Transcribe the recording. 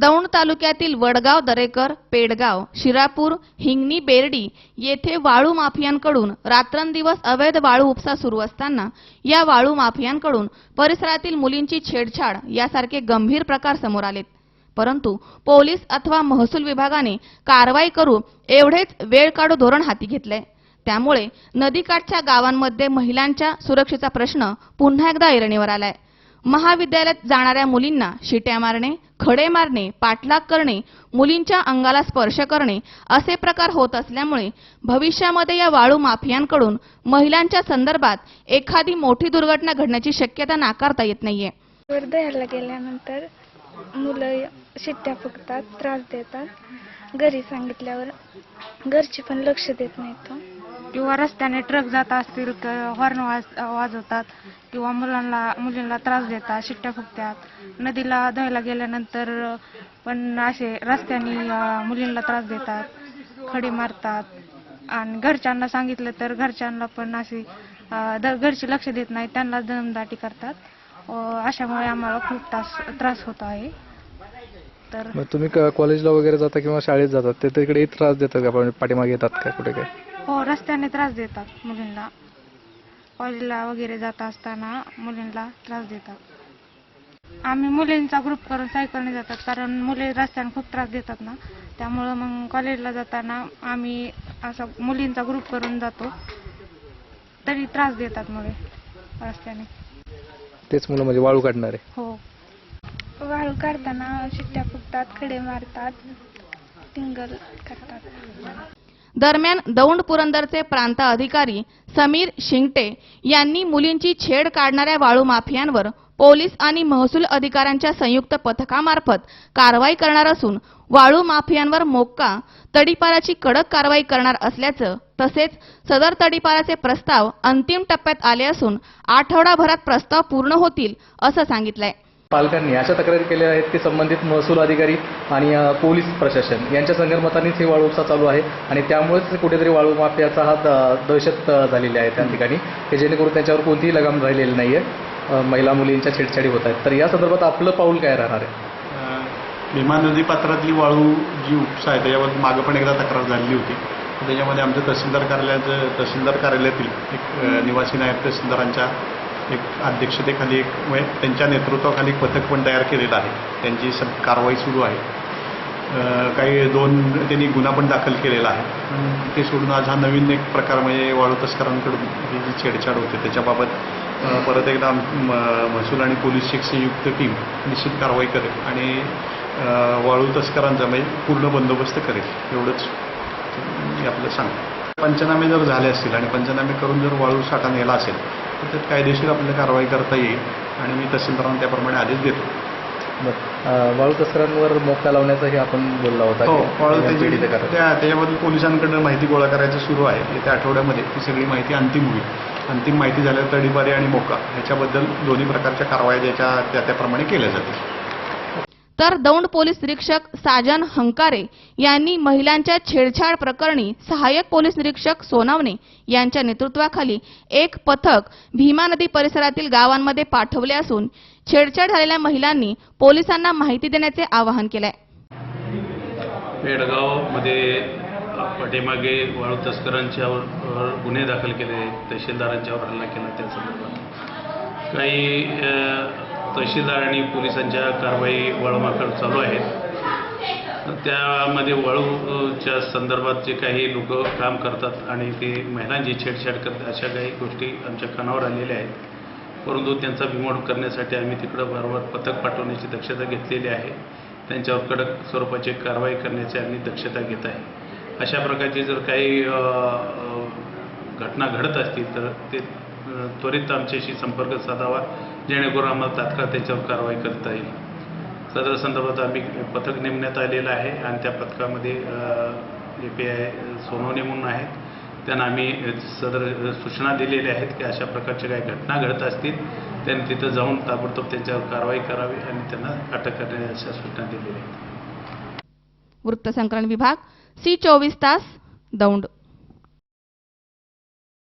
दौंड तालुक्यातील वडगाव दरेकर पेडगाव शिरापूर हिंगणी बेर्डी येथे वाळू माफियांकडून रात्रंदिवस अवैध वाळू उपसा सुरू असताना या वाळू माफियांकडून परिसरातील मुलींची छेडछाड यासारखे गंभीर प्रकार समोर आलेत. परंतु पोलीस अथवा महसूल विभागाने कारवाई करू एवढेच वेळ काढू धोरण हाती घेतलंय. त्यामुळे नदीकाठच्या गावांमध्ये महिलांच्या सुरक्षेचा प्रश्न पुन्हा एकदा ऐरणीवर आलाय. महाविद्यालयात जाणाऱ्या मुलींना शिट्या मारणे खडे मारणे पाठलाग करणे मुलींच्या अंगाला स्पर्श करणे असे प्रकार होत असल्यामुळे भविष्यामध्ये या वाळू माफियांकडून महिलांच्या संदर्भात एखादी मोठी दुर्घटना घडण्याची शक्यता नाकारता येत नाहीये. वर गेल्यानंतर मुलं शिट्ट्या फुकतात त्रास देतात. घरी सांगितल्यावर घरचे पण लक्ष देत नाहीत. किंवा रस्त्याने ट्रक जात असतील तर हॉर्न वाज वाजवतात किंवा मुलांना मुलींना त्रास देतात शिट्ट्या फुकतात. नदीला धुवायला गेल्यानंतर पण असे रस्त्याने मुलींना त्रास देतात खडे मारतात. आणि घरच्यांना सांगितलं तर घरच्यांना पण असे द- घरचे लक्ष देत नाही त्यांना दमदाटी करतात. अशामुळे आम्हाला खूप त्रास त्रास होत आहे. तर तुम्ही क- कॉलेजला वगैरे जाता किंवा शाळेत जातात ते तिकडे त्रास देतात का? पाठीमागे येतात का कुठे काय? हो रस्त्याने त्रास देतात मुलींना. कॉलेजला वगैरे जात असताना मुलींना त्रास देतात. आम्ही मुलींचा ग्रुप करून सायकलने जातात कारण मुली रस्त्याने खूप त्रास देतात ना. त्यामुळं मग कॉलेजला जाताना आम्ही असा मुलींचा ग्रुप करून जातो. तरी त्रास देतात मुले रस्त्याने. तेच मुलं म्हणजे वाळू काढणारे. हो. वाळू काढताना शिट्ट्या फुकतात खडे मारतात टिंगल करतात. दरम्यान दौंड पुरंदरचे प्रांत अधिकारी समीर शिंगटे यांनी मुलींची छेड काढणाऱ्या वाळू माफियांवर पोलीस आणि महसूल अधिकाऱ्यांच्या संयुक्त पथकामार्फत कारवाई करणार असून वाळू माफियांवर मोक्का तडीपाराची कडक कारवाई करणार असल्याचं तसेच सदर तडीपाराचे प्रस्ताव अंतिम टप्प्यात आले असून आठवडाभरात प्रस्ताव पूर्ण होतील असं सांगितलंय. पालकांनी अशा तक्रारी केल्या आहेत की संबंधित महसूल अधिकारी आणि पोलीस प्रशासन यांच्या संगनमतानेच ही वाळू उपसा चालू आहे आणि त्यामुळेच कुठेतरी वाळू माफियाचा हा द- दहशत झालेली आहे त्या ठिकाणी की जेणेकरून त्यांच्यावर कोणतीही लगाम राहिलेली नाही आहे महिला मुलींच्या छेडछाडी होत आहेत. तर या संदर्भात आपलं पाऊल काय राहणार आहे? भीमा नदी पात्रातली वाळू जी उपसा आहे त्याच्यावर मागं पण एकदा तक्रार झालेली होती. त्याच्यामध्ये आमच्या तहसीलदार कार्यालयाचं तहसीलदार कार्यालयातील एक निवासी नायब तहसीलदारांच्या एक अध्यक्षतेखाली एक म्हणजे त्यांच्या नेतृत्वाखाली एक पथक पण तयार केलेलं आहे. त्यांची सब कारवाई सुरू आहे. काही दोन त्यांनी गुन्हा पण दाखल केलेला आहे. ते सोडून आज हा नवीन एक प्रकार म्हणजे वाळू तस्करांकडून ही जी छेडछाड होते त्याच्याबाबत परत एकदा महसूल आणि पोलीसची एक संयुक्त टीम निश्चित कारवाई करेल आणि वाळू तस्करांचा म्हणजे पूर्ण बंदोबस्त करेल. एवढंच मी आपलं सांगतो. पंचनामे जर झाले असतील आणि पंचनामे करून जर वाळू साठा नेला असेल तर त्यात कायदेशीर आपल्याला कारवाई करता येईल आणि मी तहसीलदारांना त्याप्रमाणे आदेश देतो. वाळू तस्करांवर मोक्का लावण्याचाही आपण बोलला होता हो वाळू त्याची. त्या त्याच्याबद्दल पोलिसांकडनं माहिती गोळा करायचं सुरू आहे. येत्या आठवड्यामध्ये ती सगळी माहिती अंतिम होईल. अंतिम माहिती झाल्यावर तडीपारी आणि मोका ह्याच्याबद्दल दोन्ही प्रकारच्या कारवाया ज्याच्या त्या त्याप्रमाणे केल्या जातील. तर दौंड पोलीस निरीक्षक साजन हंकारे यांनी महिलांच्या छेडछाड प्रकरणी सहाय्यक पोलीस निरीक्षक सोनवणे यांच्या नेतृत्वाखाली एक पथक भीमा नदी परिसरातील गावांमध्ये पाठवले असून छेडछाड झालेल्या महिलांनी पोलिसांना माहिती देण्याचे आवाहन केलंय. पेडगावमध्ये पाठीमागे वाळू तस्करांच्यावर गुन्हे दाखल केले तहसीलदारांच्यावर हल्ला केला त्या संदर्भात काही तहसीलदार आणि पोलिसांच्या कारवाई वळमाकड चालू आहेत त्यामध्ये वळूच्या संदर्भात जे काही लोक काम करतात आणि ते महिलांची छेडछाड करतात अशा काही गोष्टी आमच्या कानावर आलेल्या आहेत. परंतु त्यांचा बिमोड करण्यासाठी आम्ही तिकडं वारंवार पथक पाठवण्याची दक्षता घेतलेली आहे. त्यांच्यावर कडक स्वरूपाची कारवाई करण्याची आम्ही दक्षता घेत आहे. अशा प्रकारची जर काही घटना घडत असतील तर ते त्वरित आमच्याशी संपर्क साधावा जेणेकरून आम्हाला तात्काळ त्याच्यावर कारवाई करता येईल. सदर संदर्भात आम्ही पथक नेमण्यात आलेलं आहे आणि त्या पथकामध्ये ए पी आय सोनवणे म्हणून आहेत त्यांना आम्ही सदर सूचना दिलेल्या आहेत की अशा प्रकारच्या काही घटना घडत असतील त्यांनी तिथं जाऊन ताबडतोब त्यांच्यावर कारवाई करावी आणि त्यांना अटक करण्याच्या अशा सूचना दिलेल्या आहेत. वृत्तसंकलन विभाग सी चोवीस तास दौंड.